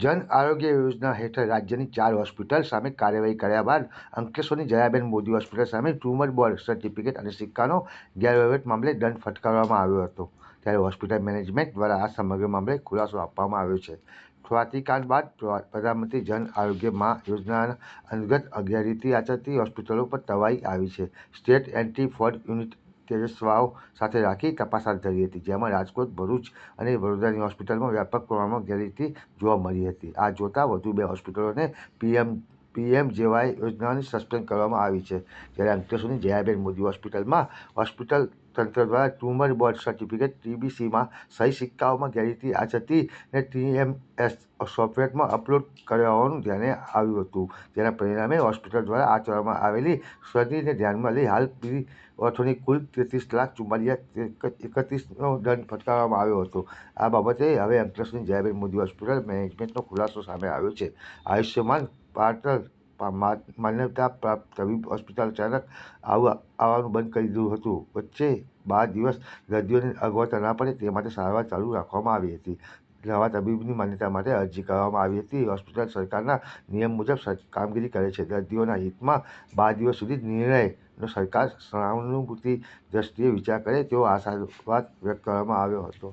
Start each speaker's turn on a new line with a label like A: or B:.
A: જન આરોગ્ય યોજના હેઠળ રાજ્યની ચાર હોસ્પિટલ સામે કાર્યવાહી કર્યા બાદ અંકલેશ્વરની જયાબેન મોદી હોસ્પિટલ સામે ટ્યુમર બોર્ડ સર્ટિફિકેટ અને સિક્કાનો ગેરવહીવટ મામલે દંડ ફટકારવામાં આવ્યો હતો. ત્યારે હોસ્પિટલ મેનેજમેન્ટ દ્વારા આ સમગ્ર મામલે ખુલાસો આપવામાં આવ્યો છે. સ્વાતિકાંડ બાદ પ્રધાનમંત્રી જન આરોગ્ય મા યોજના અંતર્ગત અગિયાર રીતિ આચરતી હોસ્પિટલો પર તવાઈ આવી છે. સ્ટેટ એન્ટી ફ્રોડ યુનિટ તેજસ્વાઓ સાથે રાખી તપાસ હાથ ધરી હતી, જેમાં રાજકોટ, ભરૂચ અને વડોદરાની હોસ્પિટલમાં વ્યાપક પ્રમાણમાં ગેરરીતિ જોવા મળી હતી. આ જોતાં વધુ બે હોસ્પિટલોને પીએમ પીએમજેવાય યોજનાઓની સસ્પેન્ડ કરવામાં આવી છે. જ્યારે અંકલેશ્વરની જયાબેન મોદી હોસ્પિટલમાં, હોસ્પિટલ તંત્ર દ્વારા ટ્યુમર બોર્ડ સર્ટિફિકેટ ટીબીસીમાં સહી સિક્કાઓમાં ગેરરીતિ આચરતી અને ટીએમએસ સોફ્ટવેરમાં અપલોડ કરવાનું ધ્યાને આવ્યું હતું. જેના પરિણામે હોસ્પિટલ દ્વારા આચરવામાં આવેલી ક્ષતિને ધ્યાનમાં લઈ હાલ પીઓથોની કુલ તેત્રીસ લાખ ચુમ્માલીસ એકત્રીસનો દંડ ફટકારવામાં આવ્યો હતો. આ બાબતે હવે અંકલેશ્વરની જયાબેન મોદી હોસ્પિટલ મેનેજમેન્ટનો ખુલાસો સામે આવ્યો છે. આયુષ્યમાન પાર્ટનર માન્યતા પ્રાપ્ત તબીબ હોસ્પિટલ અચાનક આવવા આવવાનું બંધ કરી દીધું હતું. વચ્ચે બાર દિવસ દર્દીઓને અગવડતા ના પડે તે માટે સારવાર ચાલુ રાખવામાં આવી હતી. નવા તબીબની માન્યતા માટે અરજી કરવામાં આવી હતી. હોસ્પિટલ સરકારના નિયમ મુજબ કામગીરી કરે છે. દર્દીઓના હિતમાં બાર દિવસ સુધી નિર્ણયનો સરકાર સહાનુભૂતિ દ્રષ્ટિએ વિચાર કરે તેવો આશાવાદ વ્યક્ત કરવામાં આવ્યો હતો.